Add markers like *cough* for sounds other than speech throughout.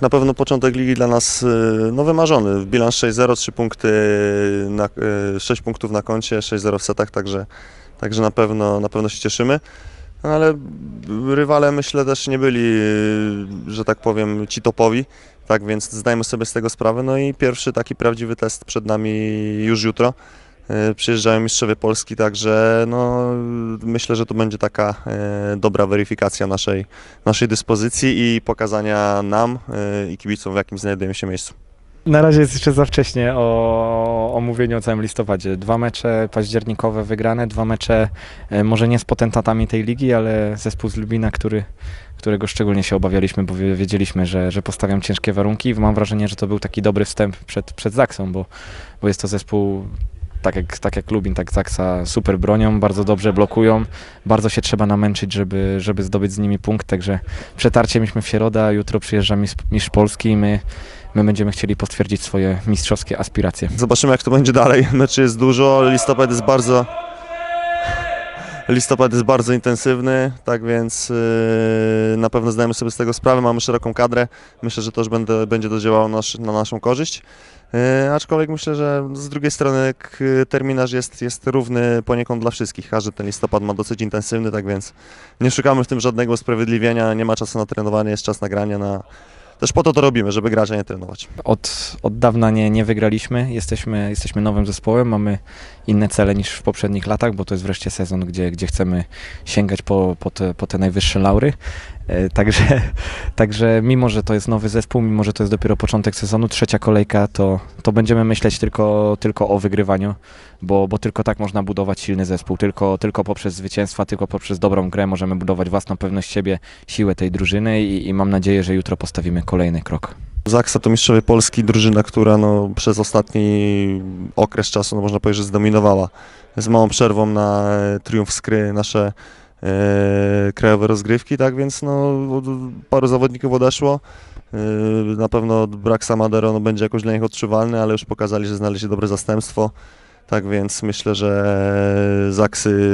Na pewno początek ligi dla nas y, no, wymarzony. Bilans 6-0, 3 punkty, na, y, 6 punktów na koncie, 6-0 w setach, także, także na, pewno, na pewno się cieszymy. No, ale rywale myślę też nie byli, y, że tak powiem, ci topowi, tak więc zdajemy sobie z tego sprawę. No i pierwszy taki prawdziwy test przed nami już jutro. Y, Przyjeżdżają mistrzowie Polski, także no, myślę, że to będzie taka e, dobra weryfikacja naszej, naszej dyspozycji i pokazania nam e, i kibicom, w jakim znajdujemy się miejscu. Na razie jest jeszcze za wcześnie o, o mówieniu o całym listopadzie. Dwa mecze październikowe wygrane, dwa mecze e, może nie z potentatami tej ligi, ale zespół z Lubina, który, którego szczególnie się obawialiśmy, bo wie- wiedzieliśmy, że, że postawiam ciężkie warunki. Mam wrażenie, że to był taki dobry wstęp przed, przed Zaksą, bo, bo jest to zespół tak jak, tak jak Lubin, tak Zaksa super bronią, bardzo dobrze blokują, bardzo się trzeba namęczyć, żeby, żeby zdobyć z nimi punkt, także przetarcie mieliśmy w środę, jutro przyjeżdża mistrz, mistrz Polski i my my będziemy chcieli potwierdzić swoje mistrzowskie aspiracje. Zobaczymy, jak to będzie dalej. Meczy jest dużo, listopad jest bardzo. Listopad jest bardzo intensywny, tak więc yy, na pewno zdajemy sobie z tego sprawę. Mamy szeroką kadrę. Myślę, że to już będę, będzie to działało nasz, na naszą korzyść. Yy, aczkolwiek myślę, że z drugiej strony terminarz jest, jest równy poniekąd dla wszystkich. Każdy ten listopad ma dosyć intensywny, tak więc nie szukamy w tym żadnego usprawiedliwienia. Nie ma czasu na trenowanie, jest czas na granie. Na... Też po to to robimy, żeby grać, a nie trenować. Od, od dawna nie, nie wygraliśmy, jesteśmy, jesteśmy nowym zespołem, mamy inne cele niż w poprzednich latach, bo to jest wreszcie sezon, gdzie, gdzie chcemy sięgać po, po, te, po te najwyższe laury. E, Także, *laughs* także mimo, że to jest nowy zespół, mimo, że to jest dopiero początek sezonu, trzecia kolejka, to, to będziemy myśleć tylko, tylko o wygrywaniu, bo, bo tylko tak można budować silny zespół, tylko, tylko poprzez zwycięstwa, tylko poprzez dobrą grę możemy budować własną pewność siebie, siłę tej drużyny i, i mam nadzieję, że jutro postawimy kolejny krok. Zaksa to mistrzowie Polski, drużyna, która no, przez ostatni okres czasu, no, można powiedzieć, że zdominowała. Z małą przerwą na e, triumf skry nasze krajowe rozgrywki, tak więc no, paru zawodników odeszło. E, na pewno brak Samadero no, będzie jakoś dla nich odczuwalny, ale już pokazali, że znaleźli dobre zastępstwo. Tak więc myślę, że Zaksy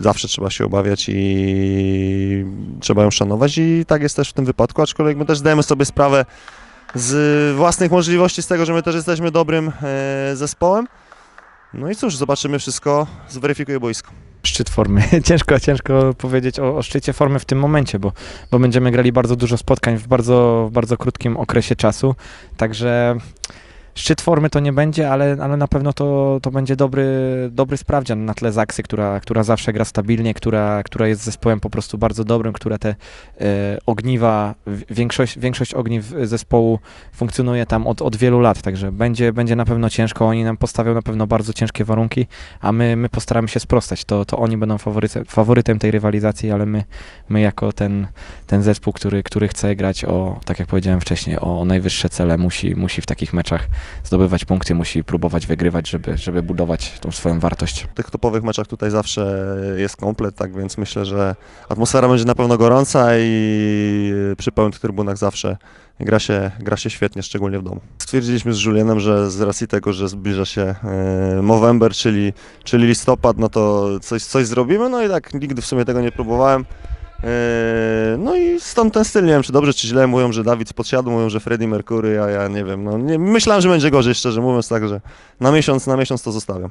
zawsze trzeba się obawiać i trzeba ją szanować i tak jest też w tym wypadku, aczkolwiek my też zdajemy sobie sprawę, z własnych możliwości, z tego, że my też jesteśmy dobrym e, zespołem. No i cóż, zobaczymy wszystko, zweryfikuje boisko. Szczyt formy. *laughs* Ciężko, ciężko powiedzieć o, o szczycie formy w tym momencie, bo, bo będziemy grali bardzo dużo spotkań w bardzo, w bardzo krótkim okresie czasu. Także szczyt formy to nie będzie, ale, ale na pewno to, to będzie dobry, dobry sprawdzian na tle Zaksy, która, która zawsze gra stabilnie, która, która jest zespołem po prostu bardzo dobrym, które te e, ogniwa, większość, większość ogniw zespołu funkcjonuje tam od, od wielu lat, także będzie, będzie na pewno ciężko. Oni nam postawią na pewno bardzo ciężkie warunki a my, my postaramy się sprostać. To, to oni będą faworytem, faworytem tej rywalizacji, ale my, my jako ten, ten zespół, który, który chce grać o, tak jak powiedziałem wcześniej, o najwyższe cele, musi, musi w takich meczach zdobywać punkty, musi próbować wygrywać, żeby, żeby budować tą swoją wartość. W tych topowych meczach tutaj zawsze jest komplet, tak więc myślę, że atmosfera będzie na pewno gorąca i przy pełnych trybunach zawsze gra się, gra się świetnie, szczególnie w domu. Stwierdziliśmy z Julienem, że z racji tego, że zbliża się e, Movember, czyli, czyli listopad, no to coś, coś zrobimy, no i tak nigdy w sumie tego nie próbowałem. E, stąd ten styl, nie wiem czy dobrze czy źle, mówią, że Dawid z podsiadu, mówią, że Freddie Mercury, a ja nie wiem, no nie, myślałem, że będzie gorzej szczerze mówiąc, także na miesiąc, na miesiąc to zostawiam.